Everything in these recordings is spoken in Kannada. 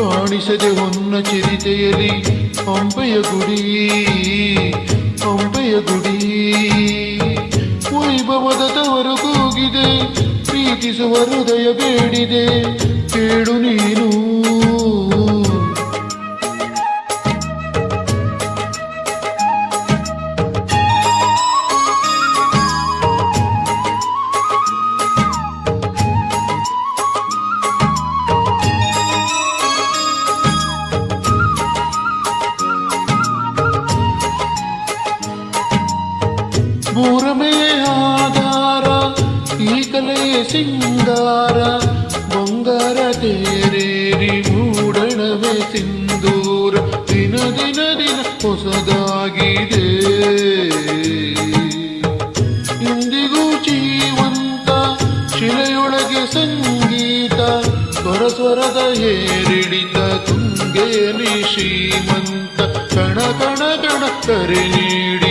ಕಾಣಿಸದೆ ಹೊನ್ನ ಚಿರಿತೆಯಲಿ ಹಂಪೆಯ ಗುಡಿ ಹಂಪೆಯ ಗುಡಿ. ವೈಭವದ ತವರು ಕೂಗಿದೆ, ಪ್ರೀತಿಸುವ ಹೃದಯ ಬೇಡಿದೆ. ಕೇಳು ನೀನು. ಮೂರಮೇ ಆಧಾರ ಈ ಕಲೆಯ ಸಿಂಗಾರ, ಬಂಗಾರ ತೇರೇರಿ ಮೂಡಣವೇ ಸಿಂಧೂರ, ದಿನ ದಿನ ದಿನ ಹೊಸದಾಗಿದೆ. ಇಂದಿಗೂ ಜೀವಂತ ಶಿಲೆಯೊಳಗೆ ಸಂಗೀತ ಸ್ವರ ಸ್ವರದ ಏರಿಡಿತ ತುಂಗೆಯಲ್ಲಿ ಶ್ರೀಮಂತ, ಕಣ ಕಣ ಕಣ ಕರೆ ನೀಡಿದೆ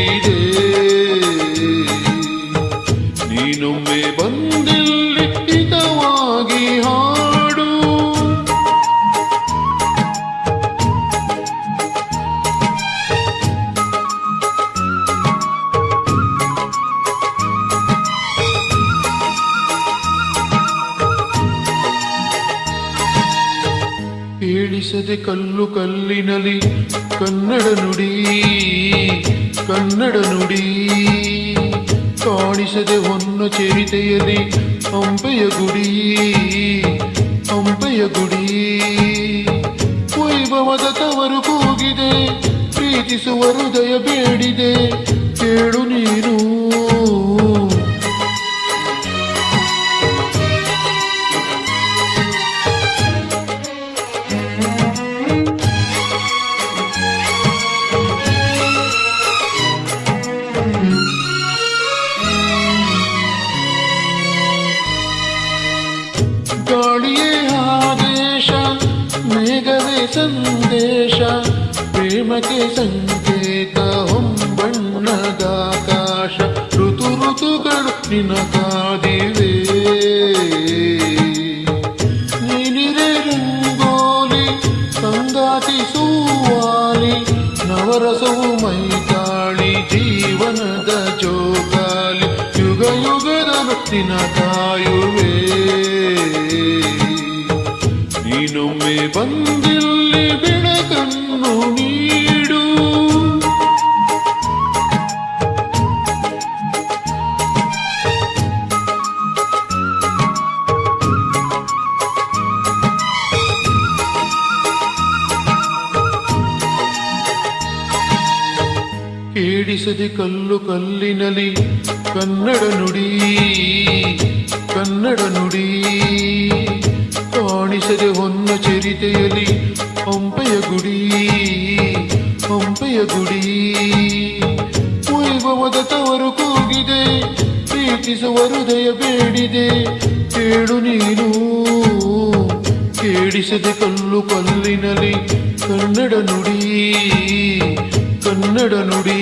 ನೀನೊಮ್ಮೆ ಬಂದಿಲ್ಲಿ ಹಿತವಾಗಿ ಹಾಡು. ಹೇಳಿಸದೆ ಕಲ್ಲು ಕಲ್ಲಿನಲ್ಲಿ ಕನ್ನಡ ನುಡಿ ಕನ್ನಡ ನುಡಿ. ಕಾಣಿಸದೆ ಹೊನ್ನ ಚರಿತೆಯಲಿ ಅಂಬೆಯ ಗುಡಿ ಅಂಬೆಯ ಗುಡಿ. ವೈಭವದ ತವರು ಕೂಗಿದೆ, ಪ್ರೀತಿಸುವ ಹೃದಯ ಬೇಡಿದೆ, ಕೇಳು ನೀನು. ಸಂದೇಶ, ಪ್ರೇಮಕ್ಕೆ ಸಂಕೇತ, ಹೊಂಬಣ್ಣದ ಆಕಾಶ, ಋತು ಋತುಗಳು ನಿನಗಾದಿವೆ ನೀನಿರೆ ರಂಗೋಲಿ, ಸಂಗಾತಿ ಸೂವಾಲಿ, ನವರಸವು ಮೈತಾಳಿ ಜೀವನದ ಜೋಗಾಲಿ ಯುಗ ಯುಗದ ಭಕ್ತಿನ ಕಾಯುವೆ ನೀನೊಮ್ಮೆ ಬಂದಿಲ್ಲಿ ಬೆಳಕನ್ನು ನೀಡು. ಕೇಳಿಸದೆ ಕಲ್ಲು ಕಲ್ಲಿನಲ್ಲಿ ಕನ್ನಡ ನುಡಿ ಕನ್ನಡ ನುಡಿ. ಕಾಣಿಸದೆ ಹೊನ್ನ ಚರಿತೆಯಲ್ಲಿ ಪಂಪೆಯ ಗುಡಿ ಪಂಪೆಯ ಗುಡಿ. ವೈಭವದ ತವರು ಕೂಗಿದೆ, ಪ್ರೀತಿಸುವ ಹೃದಯ ಬೇಡಿದೆ. ಕೇಳು ನೀನು, ಕೇಳಿಸದೆ ಕಲ್ಲು ಕಲ್ಲಿನಲ್ಲಿ ಕನ್ನಡ ನುಡಿ ಕನ್ನಡ ನುಡಿ.